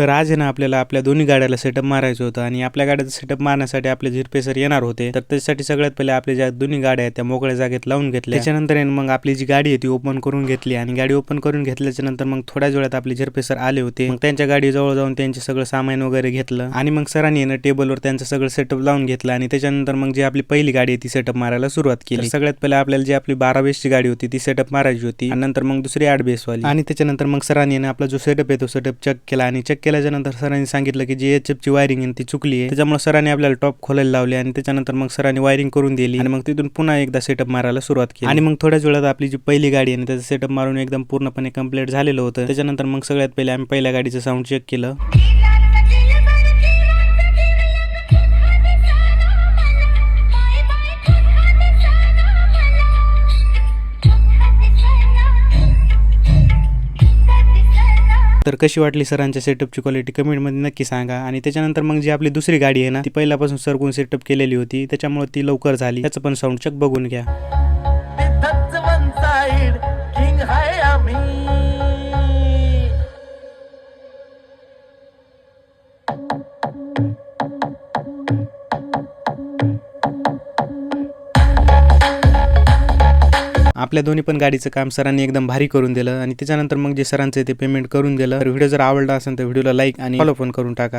तर आज आहे ना आपल्याला आपल्या दोन्ही गाड्याला सेटअप मारायचं होतं आणि आपल्या गाड्याचं सेटअप मारण्यासाठी आपले झिरपे सर येणार होते तर त्याच्यासाठी सगळ्यात पहिले आपल्या ज्या दोन्ही गाड्या आहेत त्या मोकळ्या जागेत लावून घेतल्या. त्याच्यानंतर आहे मग आपली जी गाडी आहे ती ओपन करून घेतली आणि गाडी ओपन करून घेतल्याच्या नंतर मग थोड्याच वेळात आपले झिरपे सर आले होते मग त्यांच्या गाडीजवळ जाऊन त्यांचे सगळं सामान वगैरे घेतलं आणि मग सरांनी ना टेबलवर त्यांचं सगळं सेटअप लावून घेतलं आणि त्याच्यानंतर मग जी आपली पहिली गाडी आहे ती सेटअप मारायला सुरुवात केली. सगळ्यात पहिले आपल्याला जी आपली बारा बेसची गाडी होती ती सेटअप मारायची होती आणि नंतर मग दुसरी आठ बेसवाली आणि त्याच्यानंतर मग सरांनी आपला जो सेटअप आहे तो सेटअप चेक केला आणि चेक केल्याच्यानंतर सरांनी सांगितलं की जी एच ची वायरिंग आहे ती चुकली आहे. त्याच्यामुळे सरांनी आपल्याला टॉप खोलायला लावले आणि त्याच्यानंतर मग सरांनी वायरिंग करून दिली आणि मग तिथून पुन्हा एकदा सेटअप मारायला सुरुवात केली. आणि मग थोड्याच वेळात आपली जी पहिली गाडी आहे त्याचं सेटअप मारून एकदम पूर्णपणे कंप्लीट झालेलं होतं. त्याच्यानंतर मग सगळ्यात पहिले आम्ही पहिल्या गाडीचं साऊंड चेक केलं. तर कशी वाटली सरांच्या सेटअपची क्वालिटी कमेंटमध्ये नक्की सांगा. आणि त्याच्यानंतर मग जी आपली दुसरी गाडी आहे ना ती पहिल्यापासून सरकून सेटअप केलेली होती त्याच्यामुळे ती लवकर झाली. त्याचं पण साऊंड चेक बघून घ्या. thank you आपल्या दोन्ही पण गाडीचं काम सरांनी एकदम भारी करून दिलं आणि त्याच्यानंतर मग जे सरांचं ते पेमेंट करून दिलं. तर व्हिडिओ जर आवडला असेल तर व्हिडिओला लाईक आणि फॉलो पण करून टाका.